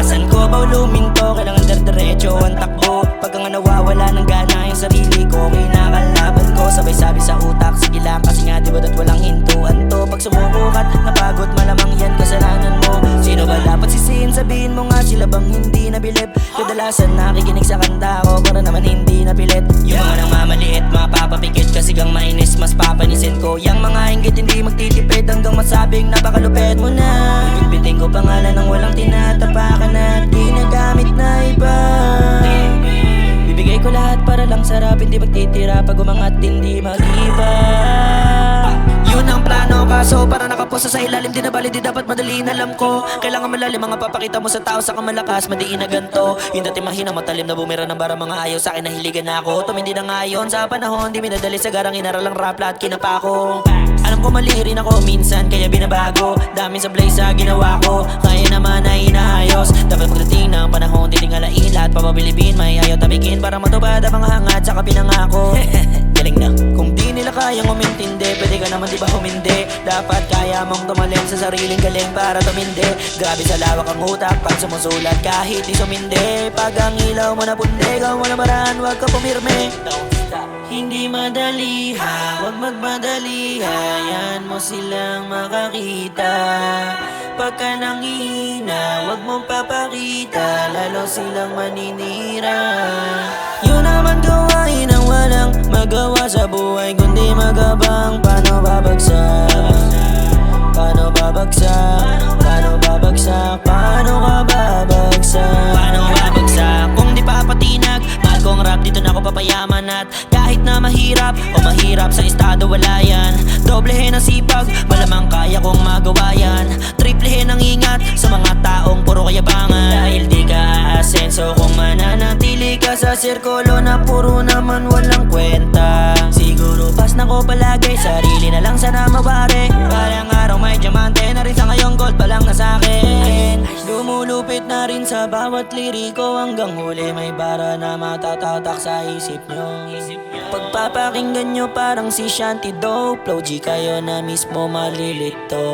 Saan ko ba luminto? Kailangan derderecho ang takbo. Pagka nga nawawala ng gana yung sarili ko Kinakalaban ko. Sabay sabi sa utak Sige lang kasi nga diba dat walang hintuan to. Pag sumuko ka't napagod malamang yan kasalanan mo. Sino ba dapat sisihin? Sabihin mo nga sila bang hindi nabilib? Kadalasan nakikinig sa kanta ko Para naman hindi napilit. Yung mga nang mamaliit mapapapikit. Kasi kang mainis mas papanisin ko. Yang mga inggit hindi magtitipid. Hanggang masabing napakalupit. Magtitira pag umangat hindi mag-iba. Yun ang plano kaso para nakaposa sa ilalim Di na bali di dapat madaliin alam ko. Kailangan malalim mga papakita mo sa tao sa kamalakas Madiin na ganto. Yung dati mahina matalim na bumira ng bara mga ayaw Sa akin nahiligan na ako. Tumindi na ngayon sa panahon Di minadali sa garang inaralang rap lahat kinapa ko. Alam ko mali rin ako minsan kaya binabago. Dami sa blaze sa ginawa ko Kaya naman ay inaayos. Dapat pagdating ng panahon Titingalain lahat papabilibin May ayaw tabikin para matupad ang mga hangat Saka pinangako. Galing na. Kung di nila kayang umintindi Pwede ka naman di ba humindi? Dapat kaya mong tumalin sa sariling galing para tumindi. Grabe sa lawak ang utak pag sumusulat kahit di sumindi. Pag ang ilaw mo na pundi Gawa mo na maraan wag ka pumirme Don't stop. Hindi madali ha? Huwag magmadali Hayaan mo silang makakita. Pagka nangihina Huwag mong papakita silang maninira. Yun naman gawain ang walang magawa sa buhay Kundi magabang. Paano babagsak? Paano babagsak? Paano babagsak? Paano ka babagsak? Paano babagsak? Kung di pa patinag Mahal ko ang rap dito na ako papayaman. At kahit na mahirap O mahirap sa estado wala yan. Doblehin ang sipag Malamang kaya kong magawa yan. Triplehin ang sirkulo Na puro naman walang kwenta. Siguro pas na ko palagi Sarili na lang sana mabare Parang araw may diamante na rin sa ngayong gold pa lang na sa'kin Lumulupit na rin sa bawat liriko Hanggang huli. May bara na matatatak sa isip nyo. Pagpapakinggan nyo parang si Shanty Dope Flow G kayo na mismo malilito